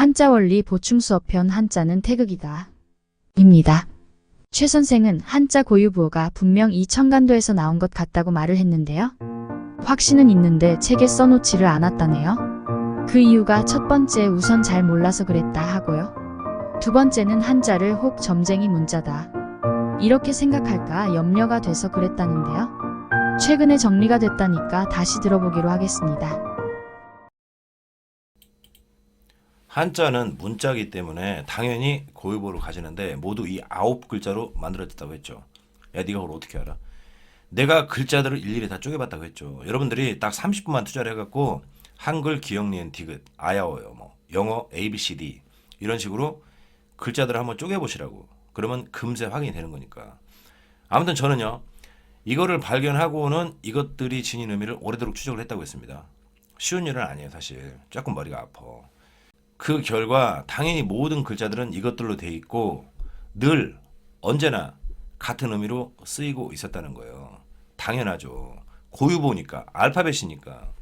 한자 원리 보충 수업편 한자는 태극이다. 입니다. 최 선생은 한자 고유 부호가 분명 이 청간도에서 나온 것 같다고 말을 했는데요. 확신은 있는데 책에 써놓지를 않았다네요. 그 이유가 첫 번째 우선 잘 몰라서 그랬다 하고요. 두 번째는 한자를 혹 점쟁이 문자다. 이렇게 생각할까 염려가 돼서 그랬다는데요. 최근에 정리가 됐다니까 다시 들어보기로 하겠습니다. 한자는 문자이기 때문에 당연히 고유보를 가지는데 모두 이 아홉 글자로 만들어졌다고 했죠. 야, 네가 그걸 어떻게 알아? 내가 글자들을 일일이 다 쪼개봤다고 했죠. 여러분들이 딱 30분만 투자를 해갖고 한글 기억 니은 디귿 아야어요 뭐 영어 A B C D 이런 식으로 글자들을 한번 쪼개보시라고. 그러면 금세 확인이 되는 거니까. 아무튼 저는요 이거를 발견하고는 이것들이 지닌 의미를 오래도록 추적을 했다고 했습니다. 쉬운 일은 아니에요 사실. 조금 머리가 아파. 그 결과 당연히 모든 글자들은 이것들로 돼 있고 늘 언제나 같은 의미로 쓰이고 있었다는 거예요. 당연하죠. 고유보니까 알파벳이니까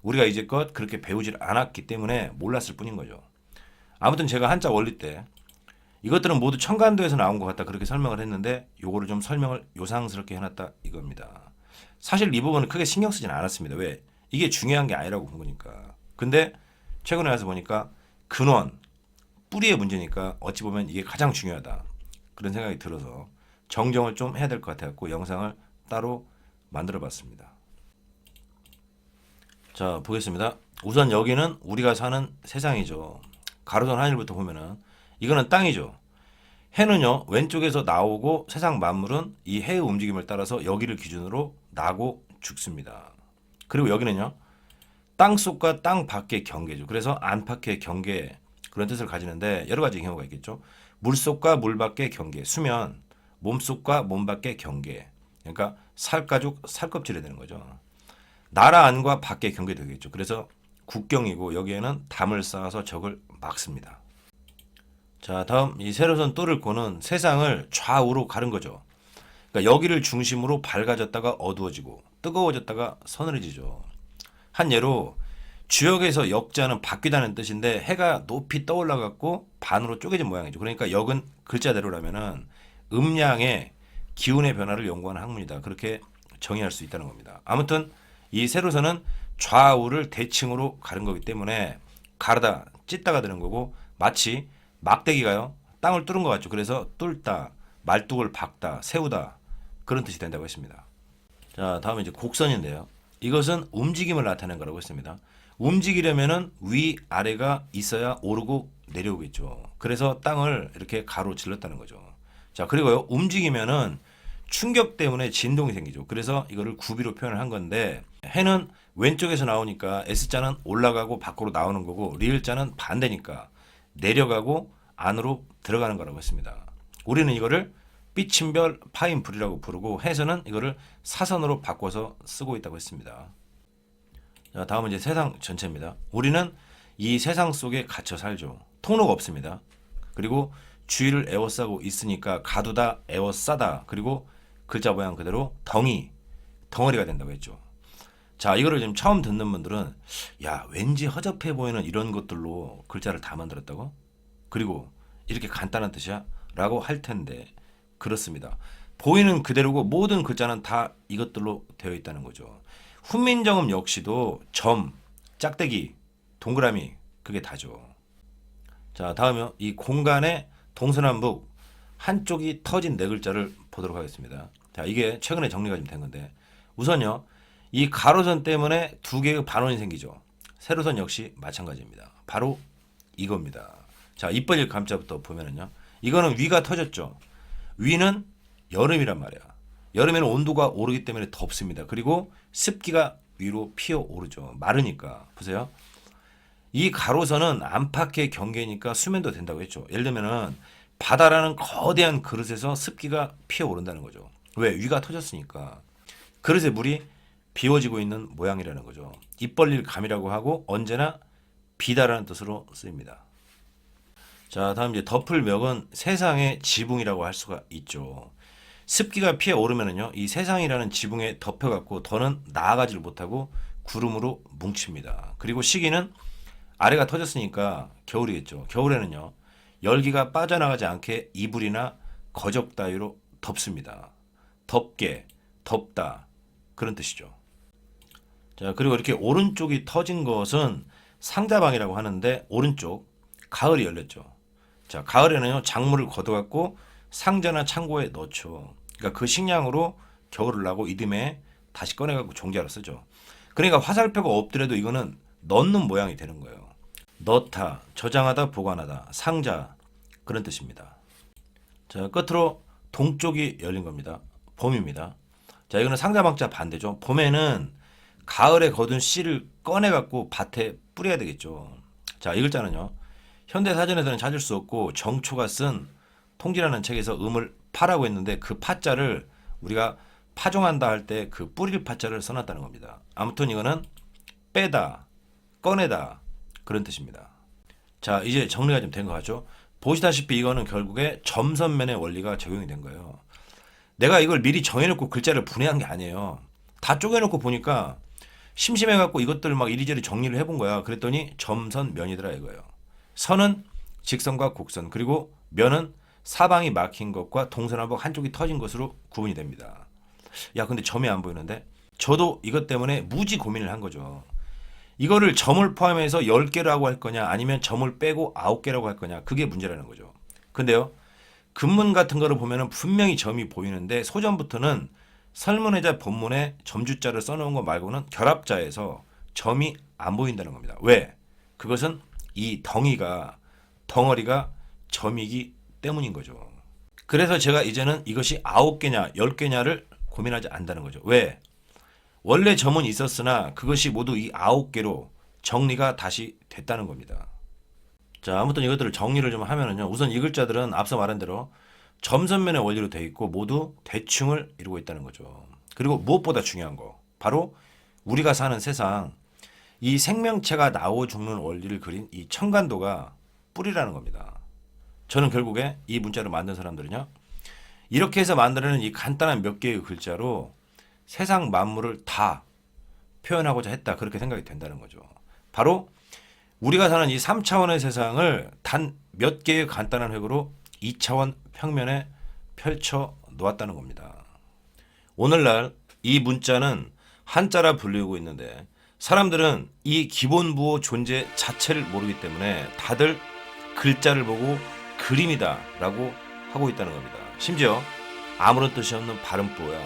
우리가 이제껏 그렇게 배우질 않았기 때문에 몰랐을 뿐인 거죠. 아무튼 제가 한자 원리 때 이것들은 모두 청간도에서 나온 것 같다 그렇게 설명을 했는데 요거를 좀 설명을 요상스럽게 해놨다 이겁니다. 사실 이 부분은 크게 신경 쓰진 않았습니다. 왜? 이게 중요한 게 아니라고 본 거니까. 근데 최근에 와서 보니까 근원, 뿌리의 문제니까 어찌 보면 이게 가장 중요하다. 그런 생각이 들어서 정정을 좀 해야 될 것 같아갖고 영상을 따로 만들어 봤습니다. 자, 보겠습니다. 우선 여기는 우리가 사는 세상이죠. 가로선 하늘부터 보면은 이거는 땅이죠. 해는요, 왼쪽에서 나오고 세상 만물은 이 해의 움직임을 따라서 여기를 기준으로 나고 죽습니다. 그리고 여기는요, 땅 속과 땅 밖의 경계죠. 그래서 안팎의 경계 그런 뜻을 가지는데 여러 가지 경우가 있겠죠. 물 속과 물 밖의 경계, 수면, 몸 속과 몸 밖의 경계. 그러니까 살가죽, 살껍질이 되는 거죠. 나라 안과 밖의 경계 되겠죠. 그래서 국경이고 여기에는 담을 쌓아서 적을 막습니다. 자, 다음 이 세로선 똘을 꼬는 세상을 좌우로 가른 거죠. 그러니까 여기를 중심으로 밝아졌다가 어두워지고 뜨거워졌다가 서늘해지죠. 한 예로 주역에서 역자는 바뀌다는 뜻인데 해가 높이 떠올라 갖고 반으로 쪼개진 모양이죠. 그러니까 역은 글자대로라면은 음양의 기운의 변화를 연구하는 학문이다. 그렇게 정의할 수 있다는 겁니다. 아무튼 이 세로선은 좌우를 대칭으로 가른 거기 때문에 가르다 찢다가 되는 거고 마치 막대기가요 땅을 뚫은 것 같죠. 그래서 뚫다, 말뚝을 박다, 세우다 그런 뜻이 된다고 했습니다. 자 다음에 이제 곡선인데요. 이것은 움직임을 나타내는 거라고 했습니다. 움직이려면은 위 아래가 있어야 오르고 내려오겠죠. 그래서 땅을 이렇게 가로 질렀다는 거죠. 자 그리고요 움직이면은 충격 때문에 진동이 생기죠. 그래서 이거를 구비로 표현을 한 건데 해는 왼쪽에서 나오니까 S자는 올라가고 밖으로 나오는 거고 리을자는 반대니까 내려가고 안으로 들어가는 거라고 했습니다. 우리는 이거를 삐침별 파인불이라고 부르고 해서는 이거를 사선으로 바꿔서 쓰고 있다고 했습니다. 자, 다음은 이제 세상 전체입니다. 우리는 이 세상 속에 갇혀 살죠. 통로가 없습니다. 그리고 주위를 에워싸고 있으니까 가두다, 에워싸다. 그리고 글자 모양 그대로 덩이, 덩어리가 된다고 했죠. 자, 이거를 지금 처음 듣는 분들은 야, 왠지 허접해 보이는 이런 것들로 글자를 다 만들었다고? 그리고 이렇게 간단한 뜻이야? 라고 할 텐데 그렇습니다. 보이는 그대로고 모든 글자는 다 이것들로 되어 있다는 거죠. 훈민정음 역시도 점, 짝대기, 동그라미 그게 다죠. 자, 다음은 이 공간의 동서남북 한쪽이 터진 네 글자를 보도록 하겠습니다. 자, 이게 최근에 정리가 좀 된 건데 우선요. 이 가로선 때문에 두 개의 반원이 생기죠. 세로선 역시 마찬가지입니다. 바로 이겁니다. 자, 입 벌릴 감자부터 보면은요. 이거는 위가 터졌죠. 위는 여름이란 말이야. 여름에는 온도가 오르기 때문에 덥습니다. 그리고 습기가 위로 피어 오르죠. 마르니까. 보세요. 이 가로선은 안팎의 경계니까 수면도 된다고 했죠. 예를 들면은 바다라는 거대한 그릇에서 습기가 피어 오른다는 거죠. 왜? 위가 터졌으니까. 그릇에 물이 비워지고 있는 모양이라는 거죠. 입 벌릴 감이라고 하고 언제나 비다라는 뜻으로 쓰입니다. 자, 다음 이제 덮을멱은 세상의 지붕이라고 할 수가 있죠. 습기가 피어 오르면은요, 이 세상이라는 지붕에 덮여갖고 더는 나아가지를 못하고 구름으로 뭉칩니다. 그리고 시기는 아래가 터졌으니까 겨울이겠죠. 겨울에는요. 열기가 빠져나가지 않게 이불이나 거적 따위로 덮습니다. 덥게, 덥다 그런 뜻이죠. 자 그리고 이렇게 오른쪽이 터진 것은 상자방이라고 하는데 오른쪽 가을이 열렸죠. 자 가을에는요 작물을 걷어갖고 상자나 창고에 넣죠. 그러니까 그 식량으로 겨울을 나고 이듬해 다시 꺼내갖고 종자로 쓰죠. 그러니까 화살표가 없더라도 이거는 넣는 모양이 되는 거예요. 넣다, 저장하다, 보관하다, 상자 그런 뜻입니다. 자 끝으로 동쪽이 열린 겁니다. 봄입니다. 자 이거는 상자방자 반대죠. 봄에는 가을에 거둔 씨를 꺼내갖고 밭에 뿌려야 되겠죠. 자 이 글자는요. 현대 사전에서는 찾을 수 없고 정초가 쓴 통지라는 책에서 음을 파라고 했는데 그 파자를 우리가 파종한다 할 때 그 뿌릴 파자를 써놨다는 겁니다. 아무튼 이거는 빼다, 꺼내다 그런 뜻입니다. 자 이제 정리가 좀 된 것 같죠? 보시다시피 이거는 결국에 점선면의 원리가 적용이 된 거예요. 내가 이걸 미리 정해놓고 글자를 분해한 게 아니에요. 다 쪼개놓고 보니까 심심해갖고 이것들 막 이리저리 정리를 해본 거야. 그랬더니 점선면이더라 이거예요. 선은 직선과 곡선 그리고 면은 사방이 막힌 것과 동서남북 한쪽이 터진 것으로 구분이 됩니다. 야 근데 점이 안 보이는데? 저도 이것 때문에 무지 고민을 한 거죠. 이거를 점을 포함해서 10개라고 할 거냐 아니면 점을 빼고 9개라고 할 거냐 그게 문제라는 거죠. 근데요. 근문 같은 거를 보면은 분명히 점이 보이는데 소점부터는 설문회자 본문에 점주자를 써놓은 거 말고는 결합자에서 점이 안 보인다는 겁니다. 왜? 그것은 이 덩이가 덩어리가 점이기 때문인 거죠. 그래서 제가 이제는 이것이 아홉 개냐 열 개냐를 고민하지 않는다는 거죠. 왜? 원래 점은 있었으나 그것이 모두 이 아홉 개로 정리가 다시 됐다는 겁니다. 자, 아무튼 이것들을 정리를 좀 하면은요. 우선 이 글자들은 앞서 말한 대로 점선면의 원리로 되어 있고 모두 대충을 이루고 있다는 거죠. 그리고 무엇보다 중요한 거 바로 우리가 사는 세상 이 생명체가 나오 죽는 원리를 그린 이 청간도가 뿌리라는 겁니다. 저는 결국에 이 문자를 만든 사람들은요. 이렇게 해서 만들어낸 이 간단한 몇 개의 글자로 세상 만물을 다 표현하고자 했다. 그렇게 생각이 된다는 거죠. 바로 우리가 사는 이 3차원의 세상을 단 몇 개의 간단한 획으로 2차원 평면에 펼쳐 놓았다는 겁니다. 오늘날 이 문자는 한자라 불리고 있는데 사람들은 이 기본부호 존재 자체를 모르기 때문에 다들 글자를 보고 그림이다라고 하고 있다는 겁니다. 심지어 아무런 뜻이 없는 발음부호야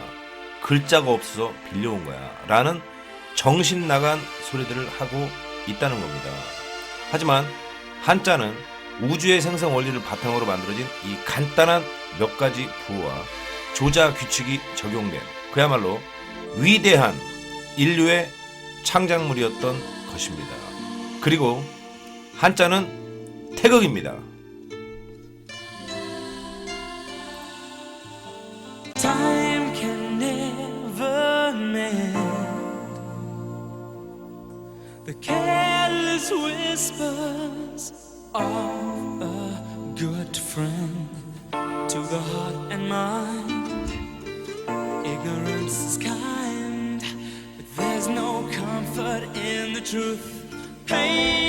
글자가 없어서 빌려온 거야 라는 정신 나간 소리들을 하고 있다는 겁니다. 하지만 한자는 우주의 생성 원리를 바탕으로 만들어진 이 간단한 몇 가지 부호와 조자 규칙이 적용된 그야말로 위대한 인류의 창작물이었던 것입니다. 그리고 한자는 태극입니다. Ignorance truth. pain.